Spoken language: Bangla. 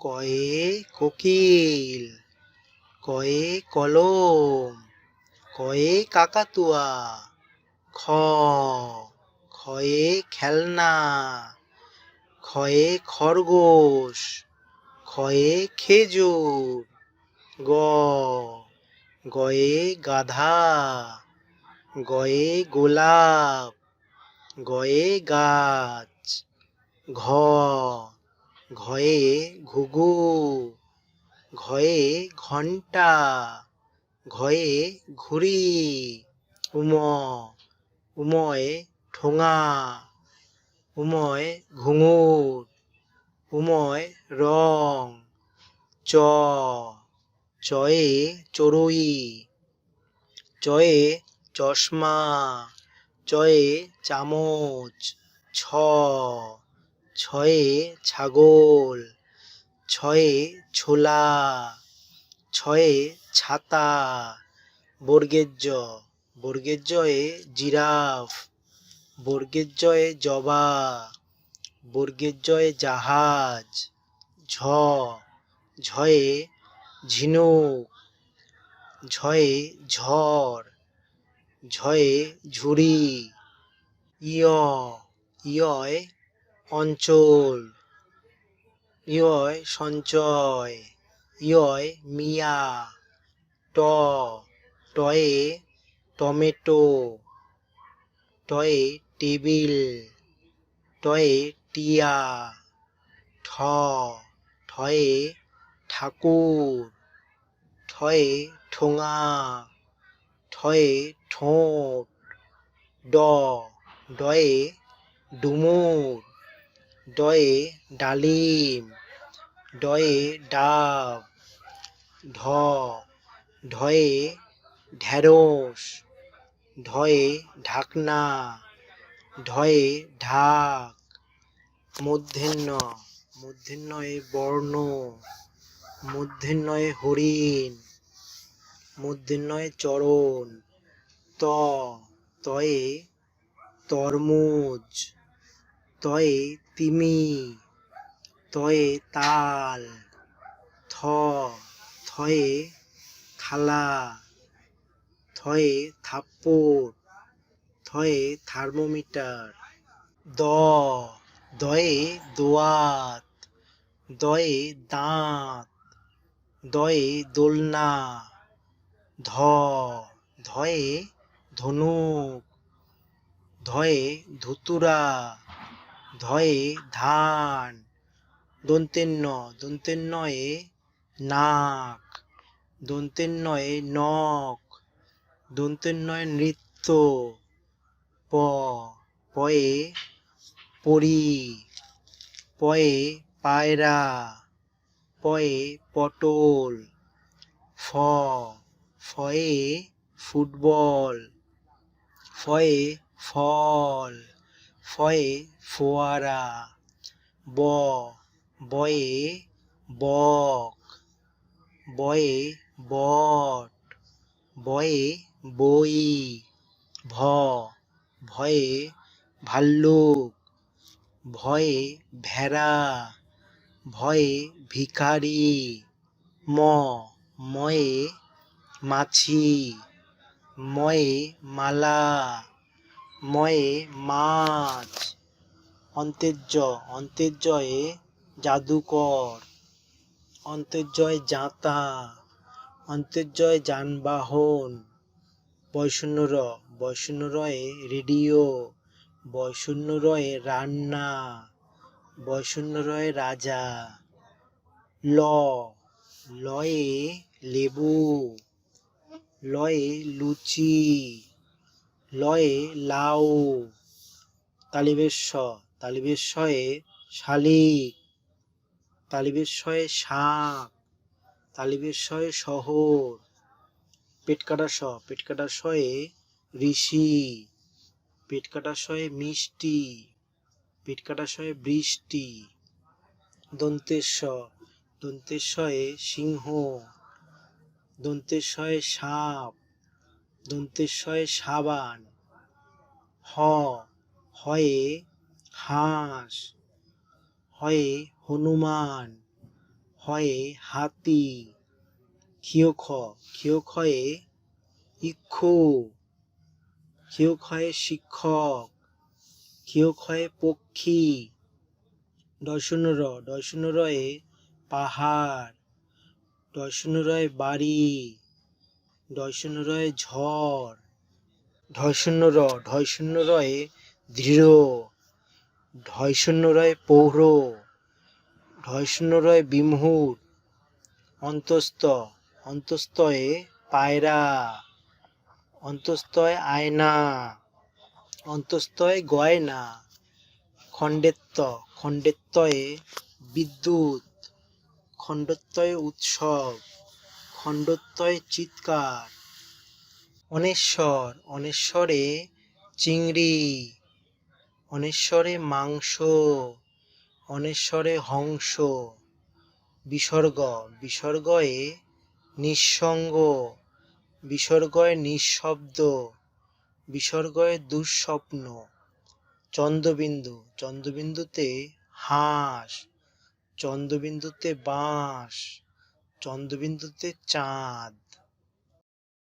কয়ে কোকিল, কয়ে কলম, কয়ে কাকাতুয়া, খ খয়ে খেলনা খয়ে খরগোশ খয়ে খেজুর, গ, গয়ে গাধা, গয়ে গোলাপ, গয়ে গাছ, ঘ ঘয়ে ঘুঘু, ঘয়ে ঘণ্টা ঘয়ে ঘুড়ি, উম, উময় ঠোঙা, উময় ঘুঙুর, উময় রং, চ, চয়ে চড়ুই, চয়ে চশমা, চয়ে চামচ, ছ ছয়ে ছাগল, ছয়ে ছোলা, ছয়ে ছাতা বর্গের জ বর্গের জয়ে জিরাফ বর্গের জয়ে জবা বর্গের জয়ে জাহাজ, ঝ, ঝয়ে ঝিনুক, ঝয়ে ঝড়, ঝয়ে ঝুড়ি, ইয়, ইয়য় অঞ্চল। ইয়য় সঞ্চয়। ইয়য় মিয়া। ট, টয়ে, টমেটো। টয়ে, টেবিল। টয়ে, টিয়া। ঠ, ঠয়ে, ঠাকুর। ঠয়ে, ঠোঙা। ঠয়ে, ঠোঁট। ড, ডয়ে, ডুমুর। ডয়ে ডালিম ডয়ে ডাব ঢ ঢয়ে ঢেঁড়স ঢয়ে ঢাকনা ঢয়ে ঢাক মূর্ধন্য মূর্ধন্যয়ে বর্ণ মূর্ধন্যয়ে হরিণ মূর্ধন্যয়ে চরণ, ত, তয়ে তরমুজ। তয়ে তিমি, তয়ে তাল, থ, থয়ে থালা, থয়ে থাপ্পড়, থয়ে থার্মোমিটার, দ, দয়ে দোয়াত, দয়ে দাঁত, দয়ে দোলনা, ধ, ধয়ে ধনুক, ধয়ে ধুতুরা ধয়ে ধান, দন্তেন্ন, দন্তেন্নয়ে নাক, দন্তেন্নয়ে নখ, দন্তেন্নয়ে নৃত্য, প, পয়ে পরি, পয়ে পায়রা, পয়ে পটল, ফ, ফয়ে ফুটবল, ফয়ে ফল। ফয়ে, ফোয়ারা, ব, বয়ে, বক, বয়ে, বট, বয়ে, বই, ভ, ভয়ে, ভাল্লুক, ভয়ে, ভেড়া, ভয়ে, ভিখারি, ম, ময়ে, মাছি, ময়ে, মালা ময়ে মাছ, অন্তেজ্য, অন্তেজ্যয়ে জাদুকর, অন্তেজ্যয় জাঁতা, অন্তেজ্যয় যানবাহন বৈষণ্য র বৈষণ্য রয়ে রেডিও বৈষণ্য রয়ে রান্না বৈষণ্য রয়ে রাজা, ল, লয়ে লেবু, লয়ে লুচি। লয়ে লাউ তালিবের স তালিবের তালিবেশ্বয়ে শালিক তালিবেশ্বয়ে শাক তালিবেশ্বয়ে শহর পেট কাটা স পেট কাটা শয়ে ঋষি পেট কাটা শয়ে মিষ্টি পেট কাটা শয়ে বৃষ্টি দন্তেশ্ব দন্তেশ্বয়ে সিংহ দন্তের দন্তেশ্বয়ে সাপ দন্তেশ্বয়ে সাবান। হ, হয়ে হাঁস। হয়ে হনুমান। হয়ে হাতি। ক্ষিয় খ ক্ষিয় ক্ষয়ে ইক্ষু। ক্ষিয় ক্ষয়ে শিক্ষক। ক্ষিয় ক্ষয়ে পক্ষী। দর্শন র দর্শন পাহাড়। দর্শন বাড়ি। দর্শন রয়ে ঝড়। ঢয়শূন্য র ঢয়শূন্য রয়ে দৃঢ়। ঢয়শূন্য রয়ে পৌর। ঢয়শূন্য রয়ে বিমহুর অন্তস্থ। অন্তস্তয়ে পায়রা। অন্তস্তয় আয়না। অন্তস্তয় গয়না। খণ্ডেত্ব খণ্ডেত্বয়ে বিদ্যুৎ। খণ্ডত্বয়ে উৎসব। খণ্ডত্বয়ে চিৎকার। অনেশ্বর, অনেশ্বরে চিংড়ি, অনেশ্বরে মাংস, অনেশ্বরে হংস। বিসর্গ, বিসর্গয়ে নিঃসঙ্গ, বিসর্গয়ে নিঃশব্দ, বিসর্গয়ে দুঃস্বপ্ন। চন্দ্রবিন্দু, চন্দ্রবিন্দুতে হাঁস, চন্দ্রবিন্দুতে বাঁশ। চন্দ্রবিন্দুতে চাঁদ।